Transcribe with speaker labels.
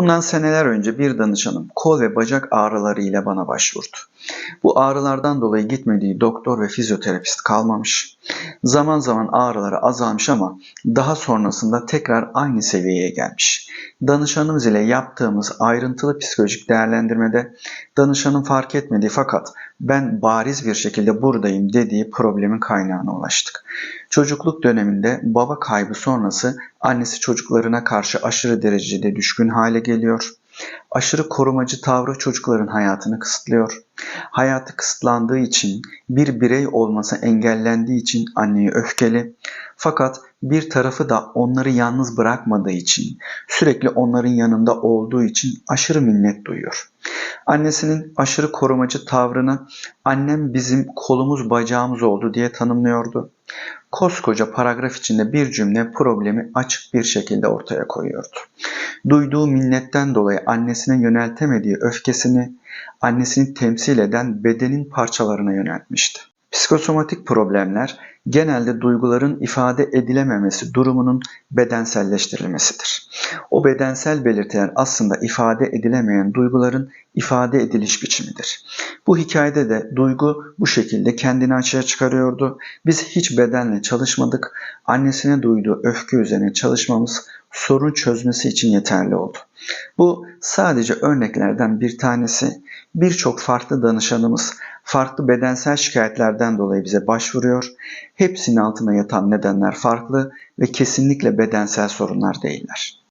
Speaker 1: Bundan seneler önce bir danışanım kol ve bacak ağrıları ile bana başvurdu. Bu ağrılardan dolayı gitmediği doktor ve fizyoterapist kalmamış. Zaman zaman ağrıları azalmış ama daha sonrasında tekrar aynı seviyeye gelmiş. Danışanımız ile yaptığımız ayrıntılı psikolojik değerlendirmede danışanın fark etmediği fakat ben bariz bir şekilde buradayım dediği problemin kaynağına ulaştık. Çocukluk döneminde baba kaybı sonrası annesi çocuklarına karşı aşırı derecede düşkün hale geliyor. Aşırı korumacı tavrı çocukların hayatını kısıtlıyor. Hayatı kısıtlandığı için bir birey olması engellendiği için anneye öfkeli. Fakat bir tarafı da onları yalnız bırakmadığı için, sürekli onların yanında olduğu için aşırı minnet duyuyor. Annesinin aşırı korumacı tavrını annem bizim kolumuz bacağımız oldu diye tanımlıyordu. Koskoca paragraf içinde bir cümle problemi açık bir şekilde ortaya koyuyordu. Duyduğu minnetten dolayı annesine yöneltemediği öfkesini annesini temsil eden bedenin parçalarına yöneltmişti. Psikosomatik problemler genelde duyguların ifade edilememesi durumunun bedenselleştirilmesidir. O bedensel belirtiler aslında ifade edilemeyen duyguların ifade ediliş biçimidir. Bu hikayede de duygu bu şekilde kendini açığa çıkarıyordu. Biz hiç bedenle çalışmadık. Annesine duyduğu öfke üzerine çalışmamız sorun çözmesi için yeterli oldu. Bu sadece örneklerden bir tanesi. Birçok farklı danışanımız farklı bedensel şikayetlerden dolayı bize başvuruyor. Hepsinin altına yatan nedenler farklı ve kesinlikle bedensel sorunlar değiller.